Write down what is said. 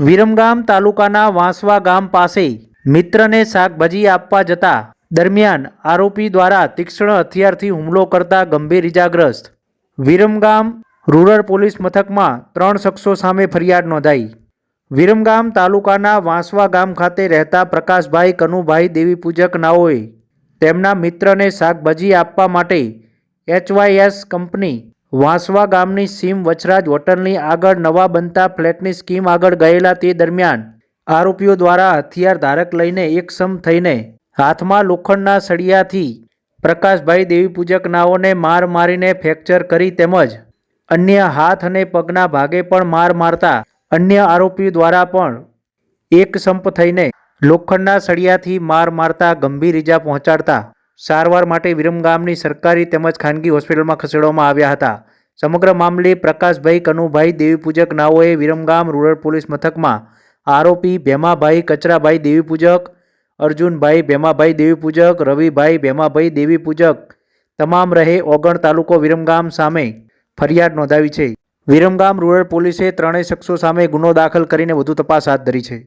વિરમગામ તાલુકાના વાંસવા ગામ પાસે મિત્રને શાકભાજી આપવા જતા દરમિયાન આરોપી દ્વારા તીક્ષ્ણ હથિયારથી હુમલો કરતા ગંભીર ઇજાગ્રસ્ત. વિરમગામ રૂરલ પોલીસ મથકમાં ત્રણ શખ્સો સામે ફરિયાદ નોંધાઈ. વિરમગામ તાલુકાના વાંસવા ગામ ખાતે રહેતા પ્રકાશભાઈ કનુભાઈ દેવી પૂજક નાઓએ તેમના મિત્રને શાકભાજી આપવા માટે એચવાયએસ કંપની વાંસવા ગામની સીમ વચરાજ હોટલની આગળ નવા બનતા ફ્લેટની સ્કીમ આગળ ગયેલા તે દરમિયાન આરોપીઓ દ્વારા હથિયાર ધારક લઈને એકસમ થઈને હાથમાં લોખંડના સળિયાથી પ્રકાશભાઈ દેવી નાઓને માર મારીને ફ્રેક્ચર કરી તેમજ અન્ય હાથ અને પગના ભાગે પણ માર મારતા અન્ય આરોપીઓ દ્વારા પણ એક સંપ થઈને લોખંડના સળિયાથી માર મારતા ગંભીર ઈજા પહોંચાડતા સારવાર માટે વિરમગામની સરકારી તેમજ ખાનગી હોસ્પિટલમાં ખસેડવામાં આવ્યા હતા. સમગ્ર મામલે પ્રકાશભાઈ કનુભાઈ દેવીપૂજક નાઓએ વિરમગામ રૂરલ પોલીસ મથકમાં આરોપી ભેમાભાઈ કચરાભાઈ દેવીપૂજક, અર્જુનભાઈ ભેમાભાઈ દેવીપૂજક, રવિભાઈ ભેમાભાઈ દેવીપૂજક તમામ રહે ઓગણ તાલુકો વિરમગામ સામે ફરિયાદ નોંધાવી છે. વિરમગામ રૂરલ પોલીસે ત્રણેય શખ્સો સામે ગુનો દાખલ કરીને વધુ તપાસ હાથ ધરી છે.